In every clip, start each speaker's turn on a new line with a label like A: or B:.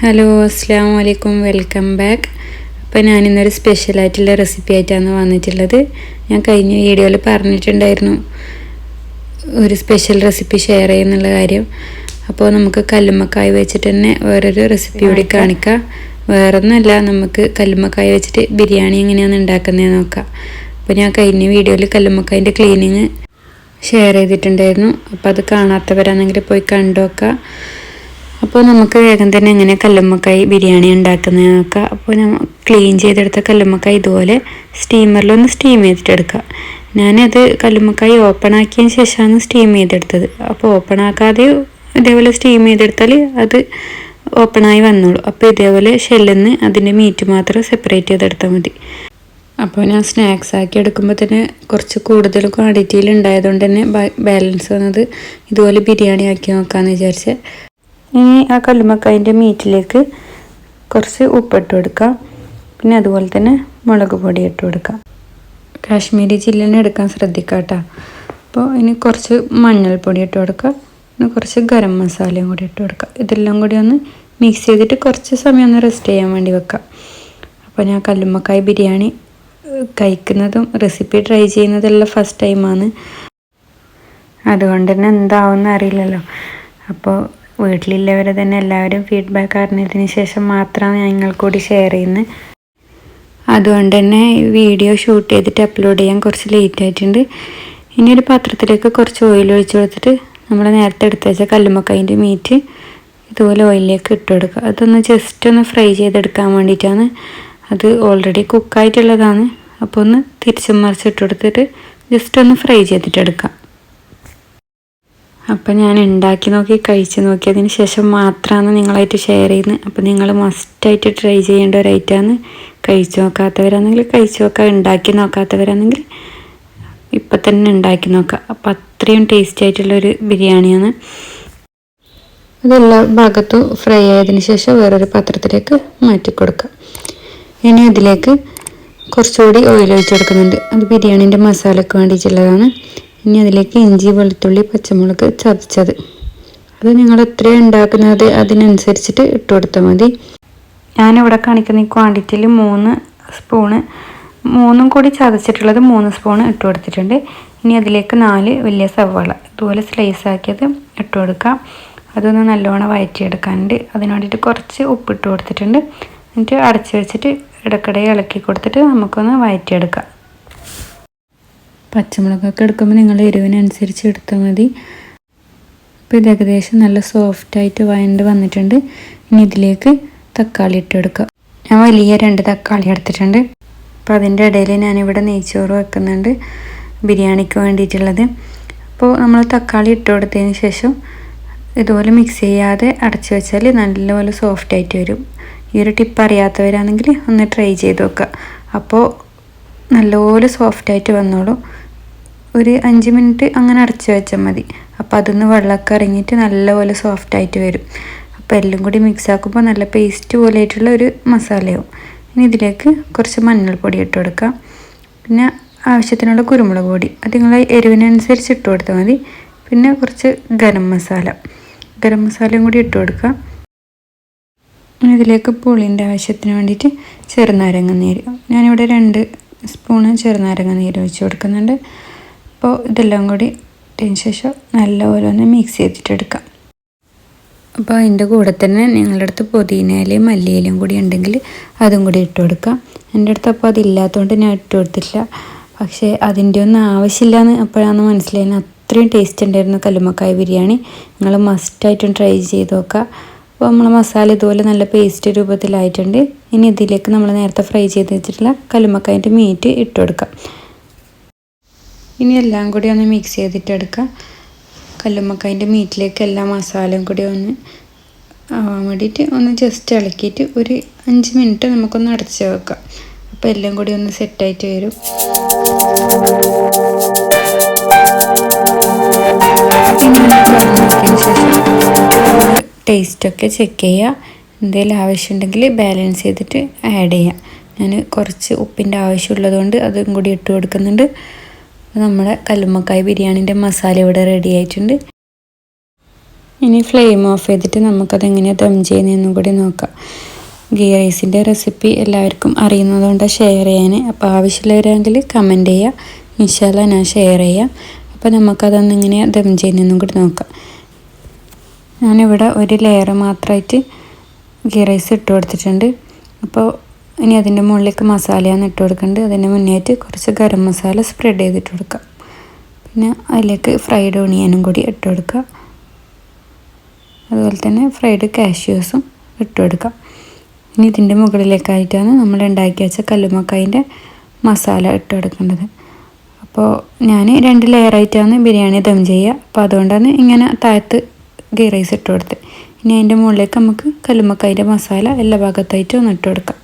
A: Hello അസ്സാം വലൈക്കും welcome back അപ്പോൾ ഞാനിന്നൊരു സ്പെഷ്യലായിട്ടുള്ള റെസിപ്പി ആയിട്ടാണ് വന്നിട്ടുള്ളത്. ഞാൻ കഴിഞ്ഞ വീഡിയോയിൽ പറഞ്ഞിട്ടുണ്ടായിരുന്നു ഒരു സ്പെഷ്യൽ റെസിപ്പി ഷെയർ ചെയ്യുന്നുള്ള കാര്യം. അപ്പോൾ നമുക്ക് കല്ലുമ്മക്കായ വെച്ചിട്ട് തന്നെ വേറൊരു റെസിപ്പി കൂടി കാണിക്കാം. വേറൊന്നുമല്ല നമുക്ക് കല്ലുമ്മക്കായ വെച്ചിട്ട് ബിരിയാണി എങ്ങനെയാണ് ഉണ്ടാക്കുന്നത് നോക്കാം. അപ്പോൾ ഞാൻ കഴിഞ്ഞ വീഡിയോയിൽ കല്ലുമ്മക്കായന്റെ ക്ലീനിങ് ഷെയർ ചെയ്തിട്ടുണ്ടായിരുന്നു. അപ്പോൾ അത് കാണാത്തവരാണെങ്കിൽ പോയി കണ്ടു നോക്കാം അപ്പോൾ നമുക്ക് വേഗം തന്നെ എങ്ങനെ കല്ലുമ്മക്കായി ബിരിയാണി ഉണ്ടാക്കുന്നത് നോക്കാം അപ്പോൾ ക്ലീൻ ചെയ്തെടുത്ത കല്ലുമ്മക്കായി ഇതുപോലെ സ്റ്റീമറിലൊന്ന് സ്റ്റീം ചെയ്തിട്ടെടുക്കുക ഞാനത് കല്ലുമ്മക്കായി ഓപ്പൺ ആക്കിയതിന് ശേഷമാണ് സ്റ്റീം ചെയ്തെടുത്തത്. അപ്പോൾ ഓപ്പൺ ആക്കാതെ ഇതേപോലെ സ്റ്റീം ചെയ്തെടുത്താൽ അത് ഓപ്പണായി വന്നോളൂ. അപ്പോൾ ഇതേപോലെ ഷെല്ലിൽ നിന്ന് അതിന്റെ മീറ്റ് മാത്രം സെപ്പറേറ്റ് ചെയ്തെടുത്താൽ മതി. അപ്പോൾ ഞാൻ സ്നാക്സ് ആക്കി എടുക്കുമ്പോൾ തന്നെ കുറച്ച് കൂടുതൽ ക്വാണ്ടിറ്റിയിൽ ഉണ്ടായതുകൊണ്ട് തന്നെ ബാലൻസ് വന്നത് ഇതുപോലെ ബിരിയാണി ആക്കി നോക്കാമെന്ന് വിചാരിച്ച്. ഇനി ആ കല്ലുമക്കായന്റെ മീറ്റിലേക്ക് കുറച്ച് ഉപ്പിട്ട് കൊടുക്കാം. പിന്നെ അതുപോലെ തന്നെ മുളക് പൊടി ഇട്ട് കൊടുക്കാം. കാശ്മീരി ചില്ലിനെ എടുക്കാൻ ശ്രദ്ധിക്കാം കേട്ടോ അപ്പോൾ ഇനി കുറച്ച് മഞ്ഞൾപ്പൊടി ഇട്ട് കൊടുക്കുക പിന്നെ കുറച്ച് ഗരം മസാലയും കൂടി ഇട്ട് കൊടുക്കുക ഇതെല്ലാം കൂടി ഒന്ന് മിക്സ് ചെയ്തിട്ട് കുറച്ച് സമയം ഒന്ന് റെസ്റ്റ് ചെയ്യാൻ വേണ്ടി വെക്കാം. അപ്പോൾ ഞാൻ കല്ലുമ്മക്കായ ബിരിയാണി കഴിക്കുന്നതും റെസിപ്പി ട്രൈ ചെയ്യുന്നതെല്ലാം ഫസ്റ്റ് ടൈമാണ് അതുകൊണ്ട് തന്നെ എന്താവുമെന്ന് അറിയില്ലല്ലോ. അപ്പോൾ വീട്ടിലുള്ളവരെ തന്നെ എല്ലാവരും ഫീഡ്ബാക്ക് അറിഞ്ഞതിന് ശേഷം മാത്രമാണ് ഞങ്ങൾ കൂടി ഷെയർ ചെയ്യുന്നത്. അതുകൊണ്ട് തന്നെ വീഡിയോ ഷൂട്ട് ചെയ്തിട്ട് അപ്ലോഡ് ചെയ്യാൻ കുറച്ച് ലേറ്റ് ആയിട്ടുണ്ട്. ഇനി ഒരു പാത്രത്തിലേക്ക് കുറച്ച് ഓയിൽ ഒഴിച്ചു കൊടുത്തിട്ട് നമ്മൾ നേരത്തെ എടുത്ത് വെച്ച മീറ്റ് ഇതുപോലെ ഓയിലിലേക്ക് ഇട്ട് കൊടുക്കുക. അതൊന്ന് ജസ്റ്റ് ഒന്ന് ഫ്രൈ ചെയ്തെടുക്കാൻ വേണ്ടിയിട്ടാണ്. അത് ഓൾറെഡി കുക്കായിട്ടുള്ളതാണ് അപ്പോൾ ഒന്ന് തിരിച്ചും മറിച്ചിട്ട് കൊടുത്തിട്ട് ജസ്റ്റ് ഒന്ന് ഫ്രൈ ചെയ്തിട്ടെടുക്കാം അപ്പം ഞാൻ ഉണ്ടാക്കി നോക്കി കഴിച്ച് നോക്കിയതിന് ശേഷം മാത്രമാണ് നിങ്ങളായിട്ട് ഷെയർ ചെയ്യുന്നത്. അപ്പം നിങ്ങൾ മസ്റ്റായിട്ട് ട്രൈ ചെയ്യേണ്ട ഒരു ഐറ്റമാണ് കഴിച്ച് നോക്കാത്തവരാണെങ്കിൽ കഴിച്ച് നോക്കാം ഉണ്ടാക്കി നോക്കാത്തവരാണെങ്കിൽ ഇപ്പം തന്നെ ഉണ്ടാക്കി നോക്കാം അപ്പം അത്രയും ടേസ്റ്റി ആയിട്ടുള്ളൊരു ബിരിയാണിയാണ്. അതെല്ലാ ഭാഗത്തും ഫ്രൈ ആയതിനു ശേഷം വേറൊരു പാത്രത്തിലേക്ക് മാറ്റി കൊടുക്കാം ഇനി അതിലേക്ക് കുറച്ചുകൂടി ഓയിൽ ഒഴിച്ചെടുക്കുന്നുണ്ട് അത് ബിരിയാണീന്റെ മസാലയ്ക്ക് വേണ്ടിയിട്ടുള്ളതാണ്. ഇനി അതിലേക്ക് ഇഞ്ചി വെളുത്തുള്ളി പച്ചമുളക് ചതച്ചത്. അത് നിങ്ങൾ എത്രയാണ് ഉണ്ടാക്കുന്നത് അതിനനുസരിച്ചിട്ട് ഇട്ട് കൊടുത്താൽ മതി. ഞാനിവിടെ കാണിക്കുന്ന ഈ ക്വാണ്ടിറ്റിയിൽ മൂന്ന് സ്പൂണ് മൂന്നും കൂടി ചതച്ചിട്ടുള്ളത് മൂന്ന് സ്പൂൺ ഇട്ട് കൊടുത്തിട്ടുണ്ട്. ഇനി അതിലേക്ക് നാല് വലിയ സവാള ഇതുപോലെ സ്ലൈസ് ആക്കിയത് ഇട്ട് കൊടുക്കാം. അതൊന്ന് നല്ലോണം വയറ്റിയെടുക്കാനുണ്ട്. അതിന് വേണ്ടിയിട്ട് കുറച്ച് ഉപ്പിട്ട് കൊടുത്തിട്ടുണ്ട്. എന്നിട്ട് അടച്ചു വെച്ചിട്ട് ഇടയ്ക്കിടെ ഇളക്കി കൊടുത്തിട്ട് നമുക്കൊന്ന് വയറ്റിയെടുക്കാം. പച്ചമുളകൊക്കെ എടുക്കുമ്പോൾ നിങ്ങൾ എരിവിനനുസരിച്ച് എടുത്താൽ മതി. അപ്പോൾ ഇത് ഏകദേശം നല്ല സോഫ്റ്റായിട്ട് വയണ്ട് വന്നിട്ടുണ്ട്. ഇനി ഇതിലേക്ക് തക്കാളി ഇട്ടെടുക്കുക ഞാൻ വലിയ രണ്ട് തക്കാളി എടുത്തിട്ടുണ്ട്. അപ്പോൾ അതിന്റെ ഇടയിൽ ഞാനിവിടെ നെയ്ച്ചോറ് വെക്കുന്നുണ്ട്. ബിരിയാണിക്ക് വേണ്ടിയിട്ടുള്ളത്. അപ്പോൾ നമ്മൾ തക്കാളി ഇട്ട് കൊടുത്തതിന് ശേഷം ഇതുപോലെ മിക്സ് ചെയ്യാതെ അടച്ചു വെച്ചാൽ നല്ലപോലെ സോഫ്റ്റ് ആയിട്ട് വരും. ഈ ഒരു ടിപ്പ് അറിയാത്തവരാണെങ്കിൽ ഒന്ന് ട്രൈ ചെയ്ത് നോക്കുക. അപ്പോൾ നല്ലപോലെ സോഫ്റ്റായിട്ട് വന്നോളൂ. ഒരു അഞ്ച് മിനിറ്റ് അങ്ങനെ അടച്ച് വെച്ചാൽ മതി. അപ്പോൾ അതൊന്ന് വെള്ളമൊക്കെ ഇറങ്ങിയിട്ട് നല്ലപോലെ സോഫ്റ്റായിട്ട് വരും. അപ്പോൾ എല്ലാം കൂടി മിക്സ് ആക്കുമ്പോൾ നല്ല പേസ്റ്റ് പോലെ ആയിട്ടുള്ള ഒരു മസാലയാവും. ഇനി ഇതിലേക്ക് കുറച്ച് മഞ്ഞൾപ്പൊടി ഇട്ട് കൊടുക്കാം. പിന്നെ ആവശ്യത്തിനുള്ള കുരുമുളക് പൊടി. അത് നിങ്ങൾ എരിവിനനുസരിച്ച് ഇട്ട് കൊടുത്താൽ മതി. പിന്നെ കുറച്ച് ഗരം മസാല. ഗരം മസാലയും കൂടി ഇട്ട് കൊടുക്കാം. ഇതിലേക്ക് പുളിന്റെ ആവശ്യത്തിന് വേണ്ടിയിട്ട് ചെറുനാരങ്ങ നീര്. ഞാനിവിടെ രണ്ട് സ്പൂണ് ചെറുനാരങ്ങ നീര് ഒഴിച്ച് കൊടുക്കുന്നുണ്ട്. അപ്പോൾ ഇതെല്ലാം കൂടി ഇട്ടതിന് ശേഷം നല്ലപോലെ ഒന്ന് മിക്സ് ചെയ്തിട്ടെടുക്കാം. അപ്പോൾ അതിന്റെ കൂടെ തന്നെ നിങ്ങളുടെ അടുത്ത് പുതിനയിലയും മല്ലിയിലയും കൂടി ഉണ്ടെങ്കിൽ അതും കൂടി ഇട്ട് കൊടുക്കാം. എന്റെ അടുത്ത് അപ്പോൾ അതില്ലാത്തതുകൊണ്ട് ഞാൻ ഇട്ട് കൊടുത്തില്ല പക്ഷേ അതിന്റെ ഒന്നും ആവശ്യമില്ല എന്ന് അപ്പോഴാണ് മനസ്സിലായത്. അത്രയും ടേസ്റ്റ് ഉണ്ടായിരുന്നു കല്ലുമ്മക്കായ ബിരിയാണി. നിങ്ങൾ മസ്റ്റായിട്ടും ട്രൈ ചെയ്ത് നോക്കുക. അപ്പോൾ നമ്മൾ മസാല ഇതുപോലെ നല്ല പേസ്റ്റ് രൂപത്തിലായിട്ടുണ്ട്. ഇനി ഇതിലേക്ക് നമ്മൾ നേരത്തെ ഫ്രൈ ചെയ്ത് വെച്ചിട്ടുള്ള കല്ലുമ്മക്കായന്റെ മീറ്റ് ഇട്ട് കൊടുക്കാം. ഇനി എല്ലാം കൂടി ഒന്ന് മിക്സ് ചെയ്തിട്ട് എടുക്കാം കല്ലുമ്മക്കായന്റെ മീറ്റിലേക്ക് എല്ലാ മസാലയും കൂടി ഒന്ന് ആവാൻ വേണ്ടിയിട്ട് ഒന്ന് ജസ്റ്റ് ഇളക്കിയിട്ട് ഒരു അഞ്ച് മിനിറ്റ് നമുക്കൊന്ന് അടച്ച് വെക്കാം. അപ്പോൾ എല്ലാം കൂടി ഒന്ന് സെറ്റായിട്ട് വരും. ടേസ്റ്റൊക്കെ ചെക്ക് ചെയ്യുക എന്തെങ്കിലും ആവശ്യമുണ്ടെങ്കിൽ ബാലൻസ് ചെയ്തിട്ട് ആഡ് ചെയ്യാം. ഞാൻ കുറച്ച് ഉപ്പിന്റെ ആവശ്യമുള്ളതുകൊണ്ട് അതും കൂടി ഇട്ട് കൊടുക്കുന്നുണ്ട്. നമ്മുടെ കല്ലുമ്മക്കായ ബിരിയാണിന്റെ മസാല ഇവിടെ റെഡി ആയിട്ടുണ്ട്. ഇനി ഫ്ലെയിം ഓഫ് ചെയ്തിട്ട് നമുക്കതെങ്ങനെയാണ് ദം ചെയ്യുന്നതെന്നും കൂടി നോക്കാം. ഗീ റൈസിന്റെ റെസിപ്പി എല്ലാവർക്കും അറിയുന്നതുകൊണ്ട് ഷെയർ ചെയ്യാൻ. അപ്പോൾ ആവശ്യമുള്ളവരാണെങ്കിൽ കമന്റ് ചെയ്യുക ഇൻഷാല്ല ഞാൻ ഷെയർ ചെയ്യാം. അപ്പോൾ നമുക്കതൊന്ന് ഇങ്ങനെയാണ് ദം ചെയ്യുന്നതെന്നും കൂടി നോക്കാം. ഞാനിവിടെ ഒരു ലെയർ മാത്രമായിട്ട് ഗീ റൈസ് ഇട്ട് കൊടുത്തിട്ടുണ്ട്. അപ്പോൾ ഇനി അതിന്റെ മുകളിലേക്ക് മസാലയാണ് ഇട്ട് കൊടുക്കേണ്ടത്. അതിന്റെ മുന്നേറ്റ് കുറച്ച് ഗരം മസാല സ്പ്രെഡ് ചെയ്തിട്ട് കൊടുക്കാം. പിന്നെ അതിലേക്ക് ഫ്രൈഡ് ഓണിയനും കൂടി ഇട്ട് കൊടുക്കുക അതുപോലെ തന്നെ ഫ്രൈഡ് കാഷ്യൂസും ഇട്ട് കൊടുക്കാം. ഇനി ഇതിന്റെ മുകളിലേക്കായിട്ടാണ് നമ്മൾ ഉണ്ടാക്കി വെച്ച കല്ലുമക്കായിന്റെ മസാല ഇട്ട് കൊടുക്കേണ്ടത്. അപ്പോൾ ഞാൻ രണ്ട് ലെയറായിട്ടാണ് ബിരിയാണി ദം ചെയ്യുക. അപ്പോൾ അതുകൊണ്ടാണ് ഇങ്ങനെ താഴത്ത് ഗീ റൈസ് ഇട്ട് കൊടുത്തത്. ഇനി അതിന്റെ മുകളിലേക്ക് നമുക്ക് കല്ലുമക്കായിന്റെ മസാല എല്ലാ ഭാഗത്തായിട്ടും ഒന്ന് ഇട്ട് കൊടുക്കാം.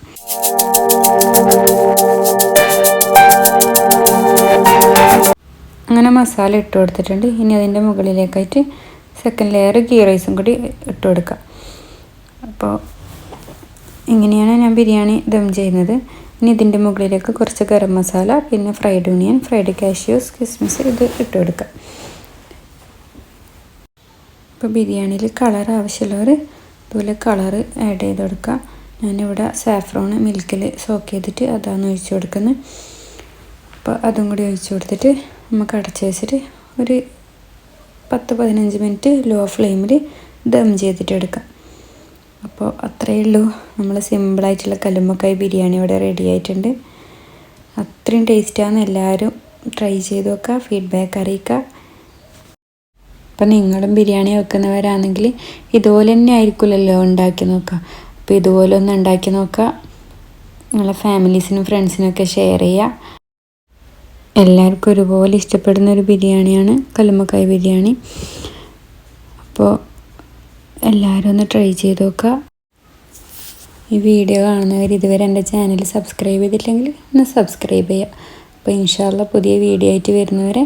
A: അങ്ങനെ മസാല ഇട്ട് കൊടുത്തിട്ടുണ്ട്. ഇനി അതിന്റെ മുകളിലേക്കായിട്ട് സെക്കൻഡ് ലെയർ ഗീ റൈസും കൂടി ഇട്ട് കൊടുക്കുക അപ്പോൾ ഇങ്ങനെയാണ് ഞാൻ ബിരിയാണി ദം ചെയ്യുന്നത്. ഇനി ഇതിന്റെ മുകളിലേക്ക് കുറച്ച് ഗരം മസാല പിന്നെ ഫ്രൈഡ് ഓണിയൻ ഫ്രൈഡ് കാഷ്യൂസ് കിസ്മിസ് ഇത് ഇട്ട് കൊടുക്കുക ഇപ്പോൾ ബിരിയാണിയിൽ കളർ ആവശ്യമുള്ളവർ അതുപോലെ കളർ ആഡ് ചെയ്ത് കൊടുക്കുക ഞാനിവിടെ സാഫ്രോൺ മിൽക്കിൽ സോക്ക് ചെയ്തിട്ട് അതാണ് ഒഴിച്ചു കൊടുക്കുന്നത്. അപ്പോൾ അതും കൂടി ഒഴിച്ചു കൊടുത്തിട്ട് നമുക്ക് അടച്ച് വെച്ചിട്ട് ഒരു പത്ത് പതിനഞ്ച് മിനിറ്റ് ലോ ഫ്ലെയിമിൽ ദം ചെയ്തിട്ട് എടുക്കാം. അപ്പോൾ അത്രയേ ഉള്ളൂ. നമ്മൾ സിമ്പിളായിട്ടുള്ള കല്ലുമ്മക്കായി ബിരിയാണി ഇവിടെ റെഡി ആയിട്ടുണ്ട്. അത്രയും ടേസ്റ്റാണ് എല്ലാവരും ട്രൈ ചെയ്ത് നോക്കുക ഫീഡ്ബാക്ക് അറിയിക്കുക. അപ്പം നിങ്ങളും ബിരിയാണി വെക്കുന്നവരാണെങ്കിൽ ഇതുപോലെ തന്നെ ആയിരിക്കുമല്ലോ ഉണ്ടാക്കി നോക്കുക. അപ്പോൾ ഇതുപോലെ ഒന്ന് ഉണ്ടാക്കി നോക്കുക. നിങ്ങളെ ഫാമിലീസിനും ഫ്രണ്ട്സിനൊക്കെ ഷെയർ ചെയ്യുക. എല്ലാവർക്കും ഒരുപോലെ ഇഷ്ടപ്പെടുന്ന ഒരു ബിരിയാണിയാണ് കല്ലുമ്മക്കായ ബിരിയാണി. അപ്പോൾ എല്ലാവരും ഒന്ന് ട്രൈ ചെയ്ത് നോക്കുക. ഈ വീഡിയോ കാണുന്നവർ ഇതുവരെ എന്റെ ചാനൽ സബ്സ്ക്രൈബ് ചെയ്തിട്ടില്ലെങ്കിൽ ഒന്ന് സബ്സ്ക്രൈബ് ചെയ്യുക. അപ്പോൾ ഇൻഷാല്ല പുതിയ വീഡിയോ ആയിട്ട് വരുന്നവരെ